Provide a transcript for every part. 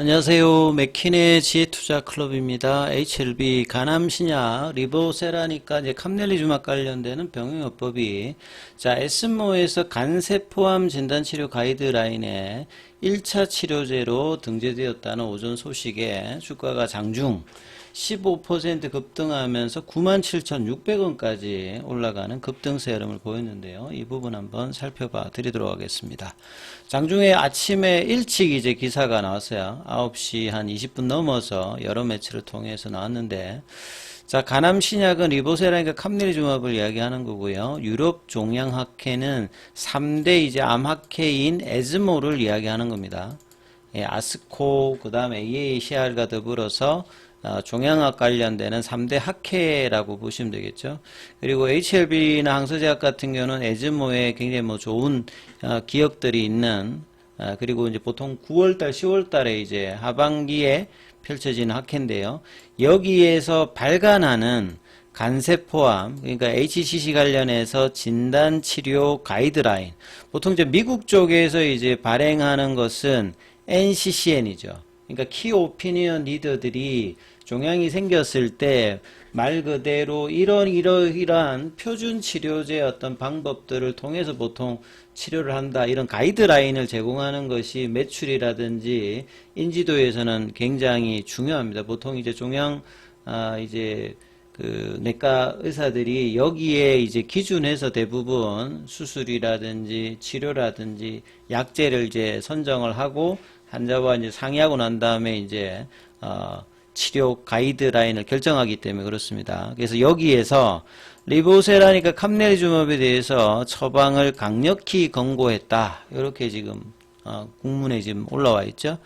안녕하세요. 맥키네 지혜투자 클럽입니다. HLB 가남신약 리보세라니까 이제 캄넬리주막 관련되는 병용요법이 자 에스모에서 간세포암 진단치료 가이드라인에 1차 치료제로 등재되었다는 오전 소식에 주가가 장중 15% 급등하면서 97,600원까지 올라가는 급등세 흐름을 보였는데요. 이 부분 한번 살펴봐 드리도록 하겠습니다. 장중에 아침에 일찍 이제 기사가 나왔어요. 9시 한 20분 넘어서 여러 매체를 통해서 나왔는데 자, 가남 신약은 리보세라니까 캄넬리주맙을 이야기하는 거고요. 유럽 종양학회는 3대 이제 암학회인 에즈모를 이야기하는 겁니다. 예, 아스코, 그 다음에 AACR과 더불어서 어, 종양학 관련되는 3대 학회라고 보시면 되겠죠. 그리고 HLB나 항서제약 같은 경우는 에즈모에 굉장히 뭐 좋은 어, 기억들이 있는 어, 그리고 이제 보통 9월달, 10월달에 이제 하반기에 펼쳐지는 학회인데요. 여기에서 발간하는 간세포암, 그러니까 HCC 관련해서 진단 치료 가이드라인. 보통 이제 미국 쪽에서 이제 발행하는 것은 NCCN이죠. 그러니까 키 오피니언 리더들이 종양이 생겼을 때 말 그대로 이런 이러이러한 표준 치료제 어떤 방법들을 통해서 보통 치료를 한다 이런 가이드라인을 제공하는 것이 매출이라든지 인지도에서는 굉장히 중요합니다. 보통 이제 종양 아 이제 그 내과 의사들이 여기에 이제 기준해서 대부분 수술이라든지 치료라든지 약제를 이제 선정을 하고 환자와 이제 상의하고 난 다음에 이제 어 치료 가이드라인을 결정하기 때문에 그렇습니다. 그래서 여기에서 리보세라니까 캄넬리주맙에 대해서 처방을 강력히 권고했다. 이렇게 지금 어, 국문에 지금 올라와 있죠.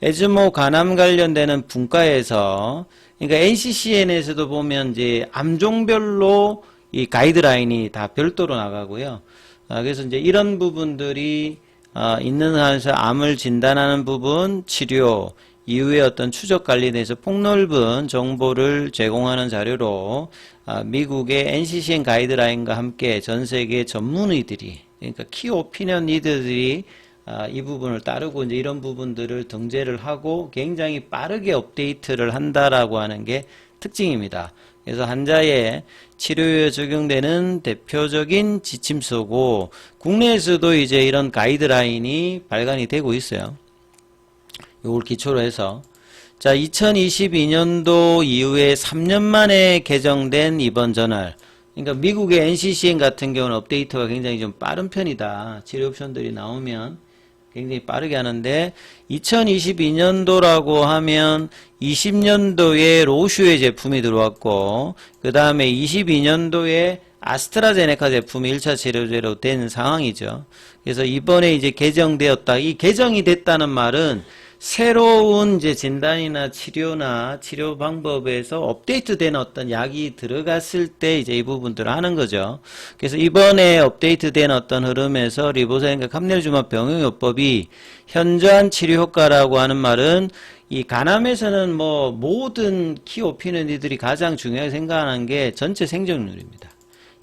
에즈모 간암 관련되는 분과에서 그러니까 NCCN에서도 보면 이제 암종별로 이 가이드라인이 다 별도로 나가고요. 아, 그래서 이제 이런 부분들이 아, 있는 한에서 암을 진단하는 부분, 치료, 이후에 어떤 추적 관리에 대해서 폭넓은 정보를 제공하는 자료로 아, 미국의 NCCN 가이드라인과 함께 전 세계 전문의들이 그러니까 키 오피니언 리더들이 아, 이 부분을 따르고 이제 이런 부분들을 등재를 하고 굉장히 빠르게 업데이트를 한다라고 하는 게 특징입니다. 그래서 환자의 치료에 적용되는 대표적인 지침서고 국내에서도 이제 이런 가이드라인이 발간이 되고 있어요. 요걸 기초로 해서 자 2022년도 이후에 3년 만에 개정된 이번 저널 그러니까 미국의 NCCN 같은 경우는 업데이트가 굉장히 좀 빠른 편이다 치료 옵션들이 나오면 굉장히 빠르게 하는데 2022년도라고 하면 20년도에 로슈의 제품이 들어왔고 그 다음에 22년도에 아스트라제네카 제품이 1차 치료제로 된 상황이죠. 그래서 이번에 이제 개정되었다. 이 개정이 됐다는 말은 새로운 이제 진단이나 치료나 치료 방법에서 업데이트된 어떤 약이 들어갔을 때 이제 이 부분들을 하는 거죠. 그래서 이번에 업데이트된 어떤 흐름에서 리보사인과 캄넬주마 병용요법이 현저한 치료 효과라고 하는 말은 이 간암에서는 뭐 모든 키 오피니언들이 가장 중요하게 생각하는 게 전체 생존율입니다.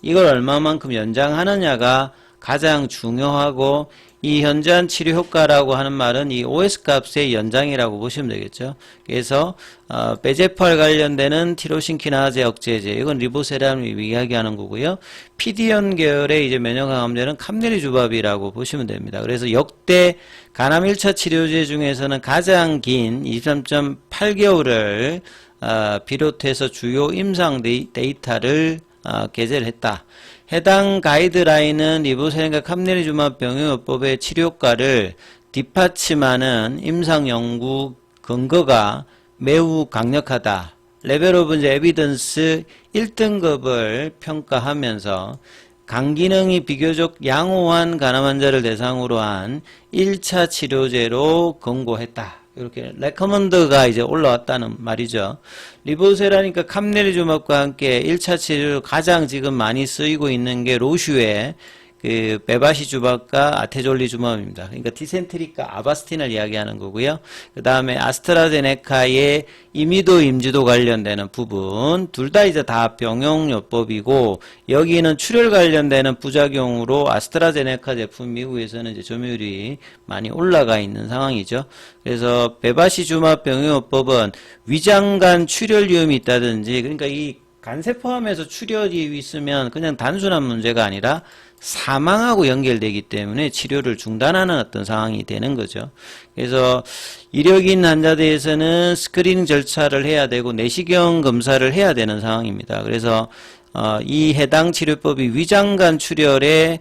이걸 얼마만큼 연장하느냐가 가장 중요하고 이 현저한 치료 효과라고 하는 말은 이 OS 값의 연장이라고 보시면 되겠죠. 그래서 어, 베제펄 관련되는 티로신키나제 억제제 이건 리보세람을 이야기하는 거고요. 피디온 계열의 이제 면역 항암제는 캄네리주밥이라고 보시면 됩니다. 그래서 역대 간암 1차 치료제 중에서는 가장 긴 23.8개월을 어, 비롯해서 주요 임상 데이, 데이터를 어, 게재를 했다. 해당 가이드라인은 리보세린과 캄네리주마 병용요법의 치료효과를 뒷받침하는 임상 연구 근거가 매우 강력하다. 레벨 오브 이제 에비던스 1등급을 평가하면서 강기능이 비교적 양호한 간암 환자를 대상으로 한 1차 치료제로 권고했다. 이렇게 레커먼드가 이제 올라왔다는 말이죠. 리보세라니까 캄네리주맙과 함께 1차 치료 가장 지금 많이 쓰이고 있는 게 로슈의 그 베바시 주밥과 아테졸리 주밥입니다. 그러니까 디센트리과 아바스틴을 이야기하는 거고요. 그 다음에 아스트라제네카의 이미도 임지도 관련되는 부분 둘 다 이제 다 병용요법이고 여기는 출혈 관련되는 부작용으로 아스트라제네카 제품 미국에서는 이제 점유율이 많이 올라가 있는 상황이죠. 그래서 베바시 주밥 병용요법은 위장간 출혈 위험이 있다든지 그러니까 이 간세 포함해서 출혈이 있으면 그냥 단순한 문제가 아니라 사망하고 연결되기 때문에 치료를 중단하는 어떤 상황이 되는 거죠. 그래서 이력인 환자들에서는 스크리닝 절차를 해야 되고 내시경 검사를 해야 되는 상황입니다. 그래서 어, 이 해당 치료법이 위장간 출혈에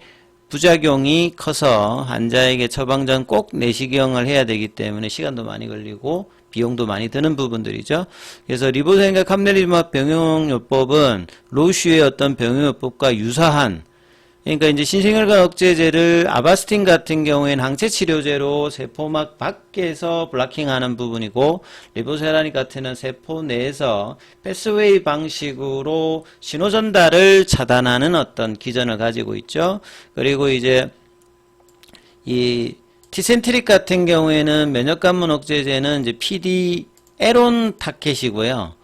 부작용이 커서 환자에게 처방 전 꼭 내시경을 해야 되기 때문에 시간도 많이 걸리고 비용도 많이 드는 부분들이죠. 그래서 리보생과 캄넬리주마 병용요법은 로슈의 어떤 병용요법과 유사한 그러니까 이제 신생혈관 억제제를 아바스틴 같은 경우에는 항체 치료제로 세포막 밖에서 블라킹하는 부분이고 리보세라닉 같은 세포 내에서 패스웨이 방식으로 신호 전달을 차단하는 어떤 기전을 가지고 있죠. 그리고 이제 이 티센트릭 같은 경우에는 면역관문 억제제는 이제 PD 에론 타켓이고요.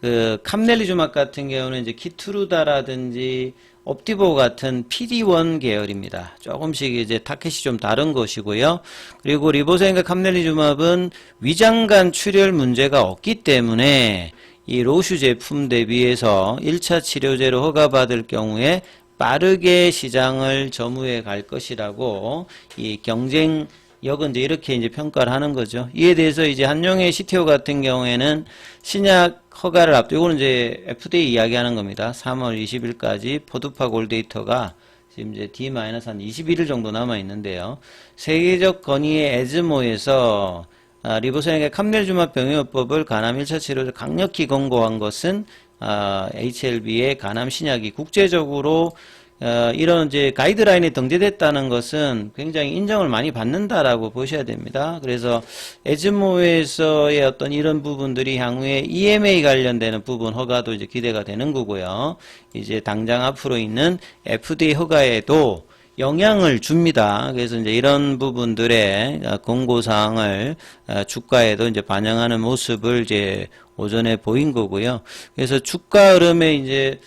그 캄넬리주막 같은 경우는 이제 키투르다라든지 옵티보 같은 PD1 계열입니다. 조금씩 이제 타켓이 좀 다른 것이고요. 그리고 리보센과 캄넬리주맙은 위장간 출혈 문제가 없기 때문에 이 로슈 제품 대비해서 1차 치료제로 허가받을 경우에 빠르게 시장을 점유해 갈 것이라고 이 경쟁 역은 이제 이렇게 이제 평가를 하는 거죠. 이에 대해서 이제 한용의 CTO 같은 경우에는 신약 허가를 앞두고 이거는 이제 FDA 이야기하는 겁니다. 3월 20일까지 포드파 골데이터가 지금 이제 D-한 21일 정도 남아 있는데요. 세계적 건의의 에즈모에서 아, 리보세닉의 캄넬주마 병용요법을 간암 1차 치료를 강력히 권고한 것은 아, HLB의 간암 신약이 국제적으로 어, 이런 이제 가이드라인이 등재됐다는 것은 굉장히 인정을 많이 받는다라고 보셔야 됩니다. 그래서 에즈모에서의 어떤 이런 부분들이 향후에 EMA 관련되는 부분 허가도 이제 기대가 되는 거고요. 이제 당장 앞으로 있는 FDA 허가에도 영향을 줍니다. 그래서 이제 이런 부분들의 어, 공고사항을 어, 주가에도 이제 반영하는 모습을 이제 오전에 보인 거고요. 그래서 주가 흐름에 이제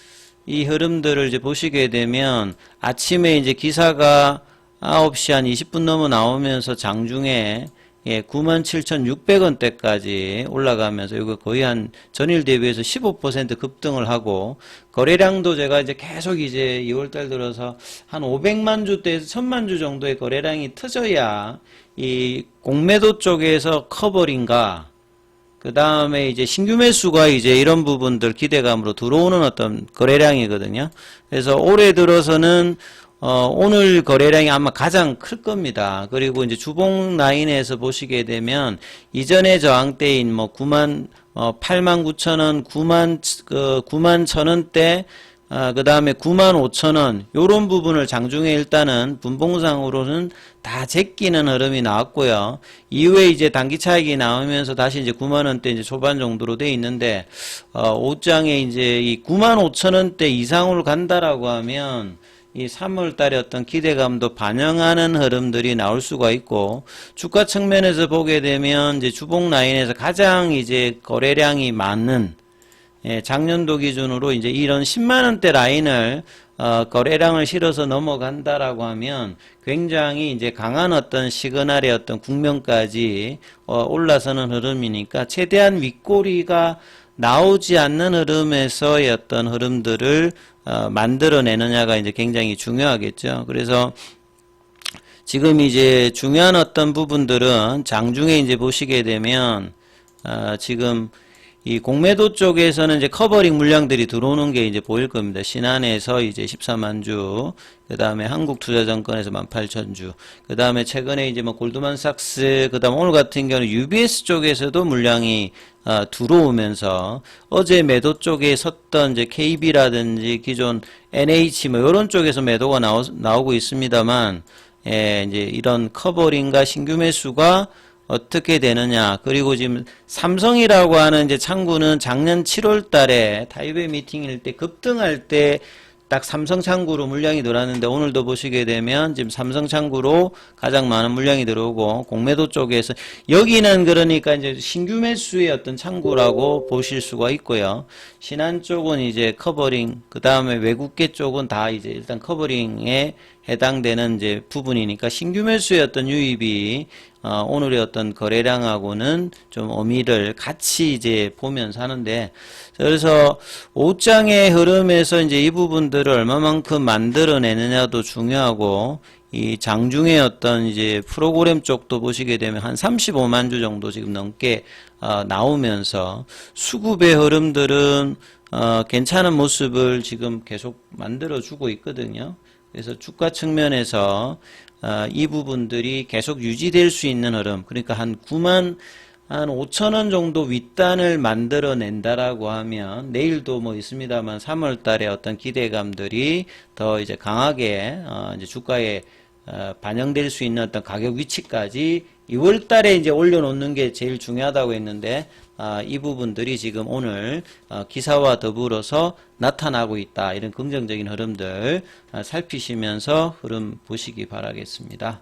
이 흐름들을 이제 보시게 되면 아침에 이제 기사가 9시 한 20분 넘어 나오면서 장중에 예, 97,600원대까지 올라가면서 이거 거의 한 전일 대비해서 15% 급등을 하고 거래량도 제가 이제 계속 이제 2월달 들어서 한 500만 주대에서 1000만 주 정도의 거래량이 터져야 이 공매도 쪽에서 커버링가 그 다음에 이제 신규 매수가 이제 이런 부분들 기대감으로 들어오는 어떤 거래량이거든요. 그래서 올해 들어서는 어, 오늘 거래량이 아마 가장 클 겁니다. 그리고 이제 주봉 라인에서 보시게 되면 이전의 저항대인 뭐 9만 어, 8만 9천 원, 9만 그 9만 천 원대 아, 그 다음에 9만 5천 원, 요런 부분을 장중에 일단은 분봉상으로는 다 제끼는 흐름이 나왔고요. 이후에 이제 단기 차익이 나오면서 다시 이제 9만 원대 이제 초반 정도로 돼 있는데, 어, 옷장에 이제 이 9만 5천 원대 이상으로 간다라고 하면, 이 3월 달에 어떤 기대감도 반영하는 흐름들이 나올 수가 있고, 주가 측면에서 보게 되면 이제 주봉 라인에서 가장 이제 거래량이 많은, 예, 작년도 기준으로 이제 이런 10만 원대 라인을 어, 거래량을 실어서 넘어간다라고 하면 굉장히 이제 강한 어떤 시그널의 어떤 국면까지 어, 올라서는 흐름이니까 최대한 윗꼬리가 나오지 않는 흐름에서의 어떤 흐름들을 어, 만들어내느냐가 이제 굉장히 중요하겠죠. 그래서 지금 이제 중요한 어떤 부분들은 장중에 이제 보시게 되면 어, 지금 이 공매도 쪽에서는 이제 커버링 물량들이 들어오는 게 이제 보일 겁니다. 신한에서 이제 14만 주, 그 다음에 한국투자증권에서 18,000주, 그 다음에 최근에 이제 뭐 골드만삭스, 그 다음 오늘 같은 경우는 UBS 쪽에서도 물량이 어, 들어오면서 어제 매도 쪽에 섰던 이제 KB라든지 기존 NH 뭐 이런 쪽에서 매도가 나오, 나오고 있습니다만, 예, 이제 이런 커버링과 신규 매수가 어떻게 되느냐. 그리고 지금 삼성이라고 하는 이제 창구는 작년 7월 달에 타이베이 미팅일 때 급등할 때 딱 삼성 창구로 물량이 들어왔는데 오늘도 보시게 되면 지금 삼성 창구로 가장 많은 물량이 들어오고 공매도 쪽에서 여기는 그러니까 이제 신규 매수의 어떤 창구라고 보실 수가 있고요. 신한 쪽은 이제 커버링, 그 다음에 외국계 쪽은 다 이제 일단 커버링에 해당되는 이제 부분이니까 신규 매수의 어떤 유입이 어, 오늘의 어떤 거래량하고는 좀 의미를 같이 이제 보면서 하는데 그래서 옷장의 흐름에서 이제 이 부분들을 얼마만큼 만들어내느냐도 중요하고 이 장중의 어떤 이제 프로그램 쪽도 보시게 되면 한 35만 주 정도 지금 넘게 어, 나오면서 수급의 흐름들은 어, 괜찮은 모습을 지금 계속 만들어 주고 있거든요. 그래서 주가 측면에서 어, 이 부분들이 계속 유지될 수 있는 흐름, 그러니까 한 9만 한 5천 원 정도 윗단을 만들어낸다라고 하면 내일도 뭐 있습니다만 3월 달에 어떤 기대감들이 더 이제 강하게 어, 이제 주가에 어, 반영될 수 있는 어떤 가격 위치까지 2월 달에 이제 올려놓는 게 제일 중요하다고 했는데 아, 이 부분들이 지금 오늘 어, 기사와 더불어서 나타나고 있다. 이런 긍정적인 흐름들 아, 살피시면서 흐름 보시기 바라겠습니다.